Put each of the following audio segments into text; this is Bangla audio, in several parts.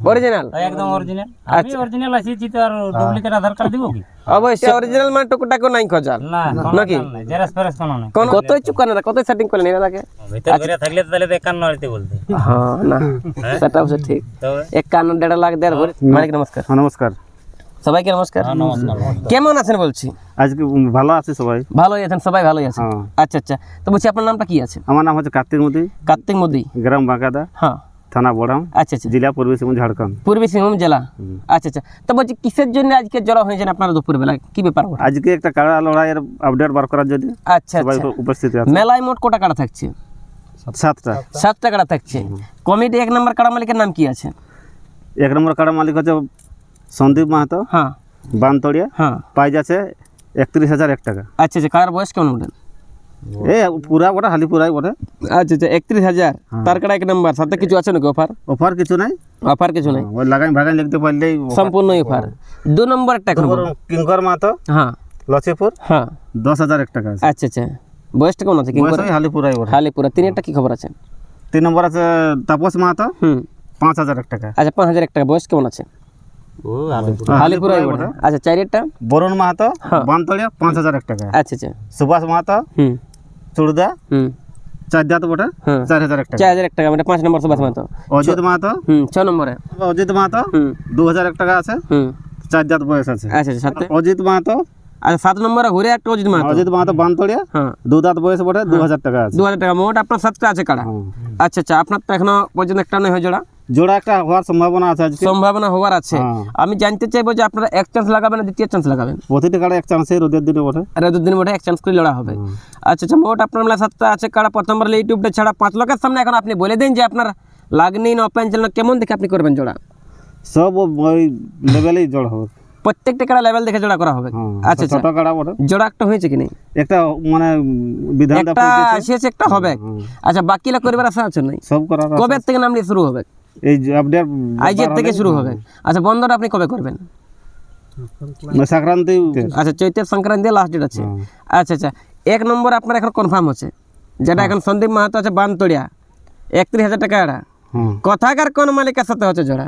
অরিজিনাল একদম অরিজিনাল আমি অরিজিনাল আছিছি তো আর ডুপ্লিকেট আধার কার্ড দিব কি? অবশ্যই অরিজিনাল মানে টুকুটাকু নাই খোঁজাল না নাকি? জেরাস ফেরাস কোনো নাই। কোন কতই চুকান না কতই সেটিং করলেন এরা তাকে ভিতর করে থাকলে তাহলে তো একান্ন আড়িতে বলতে। হ্যাঁ না। সেটা অবশ্য ঠিক। তবে? একান্ন দেড় লাখ দেড় ভরি। মালিক নমস্কার। হ্যাঁ, নমস্কার। সবাইকে নমস্কার। নমস্কার কেমন আছেন বলছি? আজকে ভালো আছে সবাই। ভালোই আছেন সবাই ভালোই আছেন। হ্যাঁ। আচ্ছা আচ্ছা। তো বলছি আপনার নামটা কি আছে? আমার নাম হচ্ছে কার্তিক মোদী। কার্তিক মোদি। গ্রাম বাঁকাদা হ্যাঁ। থানা বড়াম আচ্ছা আচ্ছা। জেলা পূর্বী সিংভূম ঝাড়খণ্ড। পূর্বী সিংভূম জেলা। আচ্ছা আচ্ছা। তো বলছি কিসের জন্য আজকে জড়ো হয়েছেন আপনারা দুপুরবেলা? কি ব্যাপার আজকে একটা কাড়া লড়াইয়ের আপডেট বার করার জন্য আচ্ছা সবাই আচ্ছা। উপস্থিত আছে। মেলায় মোট কোটা কাটা থাকছে? সাতটা। সাতটা কাটা থাকছে। কমিটি এক নম্বর কাড়া মালিকের নাম কি আছে? এক নম্বর কাড়া মালিক হচ্ছে সন্দীপ মাহাতো। হ্যাঁ। বানতড়িয়া। হ্যাঁ। প্রাইজ আছে একত্রিশ হাজার এক টাকা। আচ্ছা আচ্ছা। কার বয়স কেমন ওঠেন এ পুরা বটে হালি পুরাই বটে। আচ্ছা আচ্ছা একত্রিশ হাজার। তার কাড়া এক নম্বর সাথে কিছু আছে নাকি অফার অফার কিছু নাই। অফার কিছু নেই। ওই লাগাই ভাগাই লিখতে পারলেই সম্পূর্ণ অফার দু নম্বর কিঙ্কর মাহাতো হ্যাঁ। হ্যাঁ। দশ হাজার এক টাকা আচ্ছা আচ্ছা। বয়সটা কেমন আছে? বটে। কি খবর আছে? তিন নম্বর আছে তাপস মাহাতো হুম। পাঁচ হাজার এক টাকা। আচ্ছা পাঁচ হাজার এক টাকা। বয়স কেমন আছে? হালিপুরাই বটে। আচ্ছা চারিটা বরুণ মাহাতো বানতড়িয়া পাঁচ হাজার এক টাকা। আচ্ছা আচ্ছা। সুভাষ মাহাতো হুম। চুড়দা হুম। চার দাঁত বটে? হ্যাঁ। চার হাজার টাকা। চার হাজার টাকা মানে পাঁচ নম্বর সুভাষ মাহাতো অজিত মাহাতো? হুম ছ নম্বরে। অজিত মাহাতো? হুম। দু হাজার টাকা আছে? হুম। চার দাঁত বয়স আছে। আচ্ছা সাথে অজিত মাহাতো? আচ্ছা সাত নম্বরে ঘুরে একটা অজিত মাহাতো। অজিত মাহাতো বানতড়িয়া হ্যাঁ। দু দাঁত বয়স বটে দু হাজার টাকা আছে। দু হাজার টাকা মোট আপনার সাতটা আছে কাড়া আচ্ছা আচ্ছা আপনার তো এখনও পর্যন্ত একটা নয় হয় জোড়া। জোড়া একটা হওয়ার সম্ভাবনা আছে সম্ভাবনা হওয়ার আছে। হ্যাঁ। আমি জানতে চাইব যে আপনারা এক চান্স লাগাবেন না দ্বিতীয় চান্স লাগাবেন? প্রতিটি কাড়া এক চান্সে রোদের দিনে বটে। আর দুদিন মধ্যে এক চান্স করে লড়া হবে। আচ্ছা আচ্ছা মোট আপনার মেলা সাতটা আছে কাড়া প্রথমবার ইউটিউবটা ছাড়া পাঁচ লোকের সামনে এখন আপনি বলে দিন যে আপনার লাগনি না ওপেন চ্যানেল কেমন দেখে আপনি করবেন জোড়া? সব ওই লেভেলেই জোড়া হবে। প্রত্যেকটা কাড়া লেভেল দেখে জোড়া করা হবে। আচ্ছা আচ্ছা। ছোট কাড়া বটে। জোড়া একটা হয়েছে কি নেই? একটা মানে বিধান একটা আসিয়েছে একটা হবে। আচ্ছা বাকিলা করিবার আশা আছে নাই? সব আছে। কবে থেকে নাম নিয়ে শুরু হবে? এই আপনার আইজের থেকে শুরু হবে। আচ্ছা বন্ধটা আপনি কবে করবেন? সংক্রান্তি আচ্ছা চৈতের সংক্রান্তি লাস্ট ডেট আছে। আচ্ছা আচ্ছা এক নম্বর আপনার এখন কনফার্ম আছে যেটা এখন সন্দীপ মাহাতো আছে বানতড়িয়া। একত্রিশ হাজার টাকা এরা। কথাকার কোন মালিকের সাথে হচ্ছে জোড়া?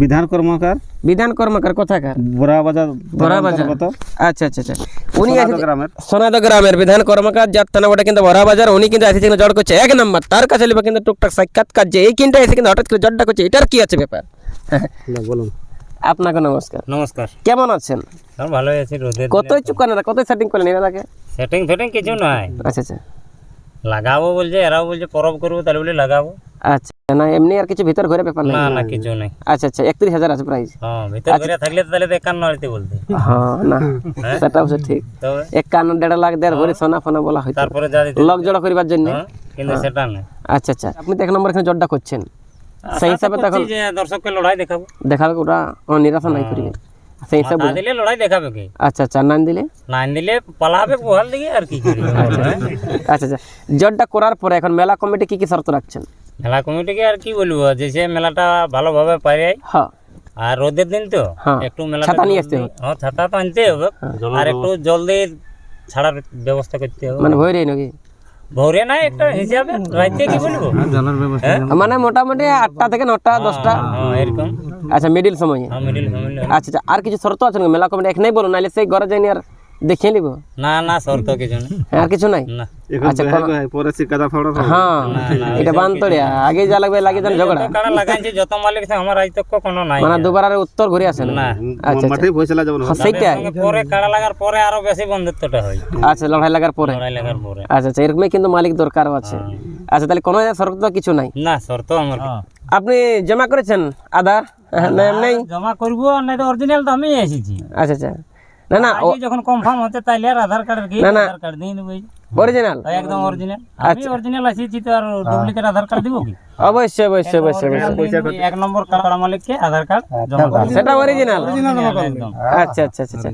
বিধান কর্মকার? বিধান কর্মকার কথাকার। বড়া বাজার বড়া বাজার। অন্তর্গত। আচ্ছা আচ্ছা আচ্ছা। উনি গ্রামের। সোনাদ গ্রামের বিধান কর্মকার যার থানা ওটা কিন্তু বড়া বাজার। উনি কিন্তু এসেছেন জড় করছে। এক নম্বর তার কাছে লিখবে কিন্তু টুকটাক সাক্ষাৎকার যে এই কিনটা এসে কিন্তু হঠাৎ করে জড়টা করছে। এটার কি আছে ব্যাপার? না, বলুন। আপনাকে নমস্কার। নমস্কার। কেমন আছেন? ভালোই আছি রোদের কতই চুকানেরা কতই সেটিং করলেন এরা তাকে সেটিং ফেটিং কিছু নাই। আচ্ছা আচ্ছা। লাগাবো বলছে এরাও বলছে পরব করব তাহলে বলে লাগাবো। আচ্ছা। না এমনি আর কিছু ভিতর ঘরে ব্যাপার না না কিছু নাই। আচ্ছা আচ্ছা একত্রিশ হাজার আছে প্রাইস হ্যাঁ ভিতর করে থাকলে তো তাহলে তো একান্ন বলতে। হ্যাঁ না সেটা অবশ্য ঠিক। তবে একান্ন দেড় লাখ দেড় ভরি সোনা ফোনা বলা হয়তো তারপরে যা দিতে লক জড়া করিবার জন্য। হ্যাঁ, কিন্তু সেটা না আচ্ছা আচ্ছা আপনি তো এক নম্বর এখানে জড়টা করছেন। সেই হিসাবে তো এখন যে দর্শককে লড়াই দেখাবো। দেখাবে ওরা নিরাশা নাই করিবে। সেই হিসাবে না দিলে লড়াই দেখাবে কি? আচ্ছা আচ্ছা নাম দিলে? নাইন দিলে পালাবে পোহাল দিকে আর কি করবে। হ্যাঁ? আচ্ছা। আচ্ছা জড়টা করার পরে এখন মেলা কমিটি কি কি শর্ত রাখছেন? মেলা কমিটিকে আর কি বলব যে সে মেলাটা ভালোভাবে পারে। হ্যাঁ। আর রোদের দিন তো হ্যাঁ। একটু মেলা ছাতা নিয়ে আসতে হবে। হ্যাঁ ছাতা তো আনতে হবে। আর একটু জলদি ছাড়ার ব্যবস্থা করতে হবে। মানে ভয় রে নাকি? ভোরে না একটা হিসাবে। রাইতে কি বলব? হ্যাঁ মানে মোটামুটি আটটা থেকে নটা দশটা। হ্যাঁ এরকম। আচ্ছা মিডিল সময়ে। হ্যাঁ আচ্ছা আচ্ছা আর কিছু শর্ত আছে নাকি? মেলা কমিটি এক নাই বলো নাহলে সেই ঘরে যাইনি আর দেখিয়ে নিব? না না শর্ত কিছু না আর কিছু নাই? না। পরে ফাড়া হ্যাঁ এটা বান্তড়িয়া। আগে যা লাগবে লাগে যেন ঝগড়া। তো লাগাইছে যত মালিক আছে আমার আজ তক কোনো নাই মানে দুবার আর উত্তর ঘুরে আসে না। না। আচ্ছা ফয়সালা হবে। হ্যাঁ, পরে কাড়া লাগার পরে আরও বেশি বন্ধুত্বটা হয়। আচ্ছা লড়াই লাগার পরে। লড়াই লাগার পরে। আচ্ছা আচ্ছা এরকমই কিন্তু মালিক দরকারও আছে। আচ্ছা তাহলে কোনো শর্ত তো কিছু নাই? না শর্ত আমার আপনি জমা করেছেন আধার? জমা করব নাই অরিজিনাল তো আমি এসেছি। আচ্ছা আচ্ছা। না না যখন কনফার্ম হতে তাইলে আর আধার কার্ড কি? না, না। আধার কার্ড দিয়ে নেব অরিজিনাল একদম অরিজিনাল আমি অরিজিনাল আসিছি তো আর ডুপ্লিকেট আধার কার্ড দিব কি? অবশ্যই অবশ্যই অবশ্যই এক নম্বর মালিককে আধার কার্ড জমা করব সেটা অরিজিনাল একদম। আচ্ছা আচ্ছা আচ্ছা আচ্ছা।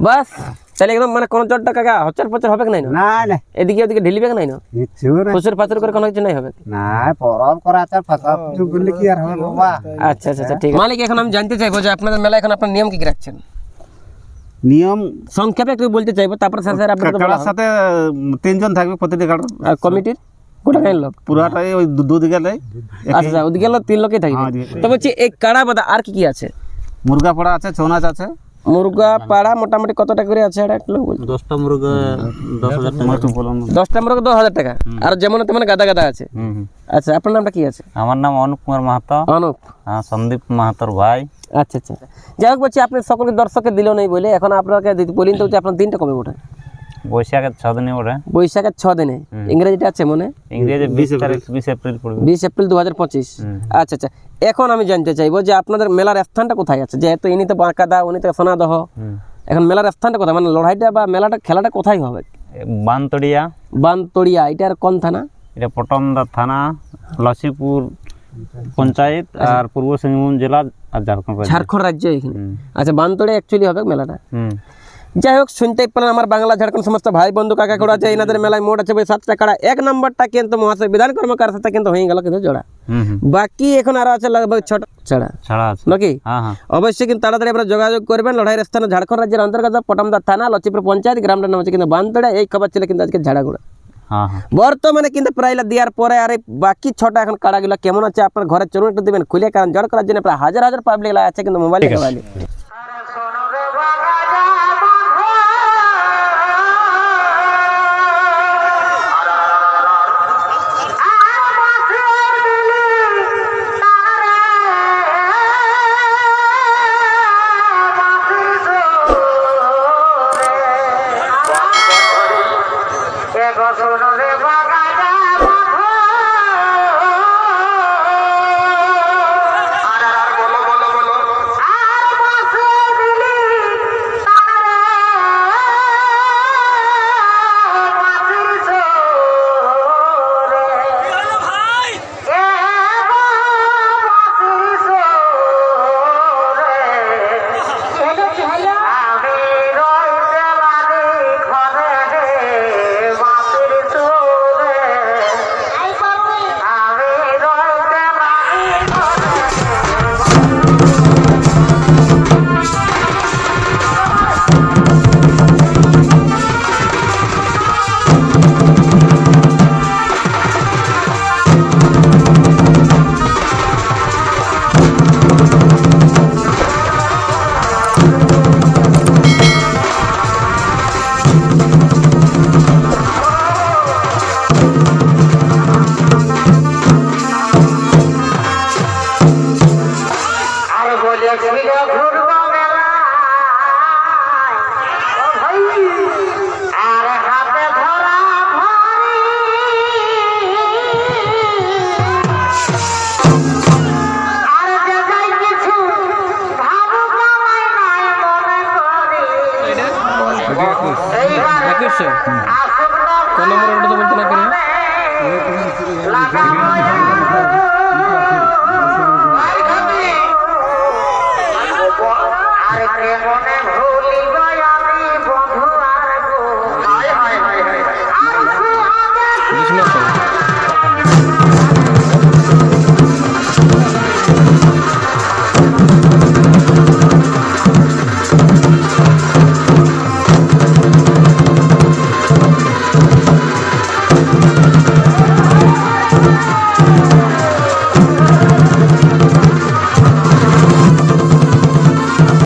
বাস তাহলে একদম মানে কোনো চটটা কাকা হচার পচার হবে কি নাই না? না এদিকে ওদিকে ঢিলিবে কি নাই না? কিচ্ছু না করে কোনো কিছু নাই হবে না পরব করা আছে ফাঁকা কিছু করলে কি আর হবে বাবা? আচ্ছা আচ্ছা আচ্ছা ঠিক মালিক এখন আমি জানতে চাইব যে আপনাদের মেলা এখন আপনার নিয়ম কি কি রাখছেন? নিয়ম সংক্ষেপে একটু বলতে চাইব তারপরে স্যার স্যার আপনার। সাথে তিনজন থাকবে প্রতিটি আর কমিটির গোটা গাঁয়ের লোক পুরাটাই ওই দুধ দুদিকে আচ্ছা আচ্ছা ওদিকে হলো তিন লোকই থাকবে তবে ওদিকে। তো বলছি এই কাড়া বাদা আর কি কি আছে মুরগা পড়া আছে ছৌ নাচ আছে মুরগা পাড়া মোটামুটি কত টাকা করে আছে। দশটা মুরগা দশটা মুরগা দশ হাজার টাকা। আর যেমন তেমন গাদা গাদা আছে। আচ্ছা আপনার নামটা কি আছে? আমার নাম অনুপ কুমার মাহাতো। অনুপ। হ্যাঁ সন্দীপ মাহাতোর ভাই। আচ্ছা আচ্ছা যাই হোক বলছি আপনি সকলকে দর্শককে দিলেও নেই বলে এখন আপনাকে দিতে- বলিন তো আপনার দিনটা কবে ওঠে বৈশাখের ছ দিনে বৈশাখের ছ দিনে। ইংরেজিটা আছে মনে? ইংরেজি বিশ তারিখ বিশ এপ্রিল পড়বে। বিশ এপ্রিল আচ্ছা আচ্ছা। এখন আমি জানতে চাইব যে আপনাদের মেলার স্থানটা কোথায় আছে? যেহেতু ইনি তো বাঁকাদা উনি তো সোনাদহ। এখন মেলার স্থানটা কোথায়? মানে লড়াইটা বা মেলাটা খেলাটা কোথায় হবে? বানতড়িয়া। বানতড়িয়া এটার কোন থানা? এটা পটমদা থানা লসিপুর পঞ্চায়েত আর পূর্ব সিংভূম জেলা আর ঝাড়খণ্ড রাজ্য। ঝাড়খণ্ড রাজ্য এখানে। আচ্ছা বানতড়িয়া অ্যাকচুয়ালি হবে মেলাটা। হুম। যাই হোক শুনতেই পেলেন আমার বাংলা ঝাড়খণ্ড সমস্ত ভাই বন্ধু কাকা করা আছে এনাদের মেলায় মোট আছে সাতটা কাড়া। এক নম্বরটা কিন্তু মহাশয় বিধান কর্মকার সাথে কিন্তু হয়ে গেল কিন্তু জোড়া। বাকি এখন আরও আছে লগভগ ছটা ছাড়া। ছাড়া আছে। নাকি? হ্যাঁ হ্যাঁ। অবশ্যই কিন্তু তাড়াতাড়ি আপনারা যোগাযোগ করবেন। লড়াইয়ের স্থানে ঝাড়খণ্ড রাজ্যের অন্তর্গত পটমদা থানা লচিপুর পঞ্চায়েত গ্রামটার নাম হচ্ছে কিন্তু বানতড়া এই খবর ছিল কিন্তু আজকে ঝাড়াগুড়া। হ্যাঁ বর্তমানে কিন্তু প্রাইলা দেওয়ার পরে আর বাকি ছটা এখন কাড়াগুলো কেমন আছে আপনার ঘরে চলুন একটু দেবেন। খুলে কারণ জড় করার জন্য প্রায় হাজার হাজার পাবলিক আছে কিন্তু মোবাইলে। একুশশো কোন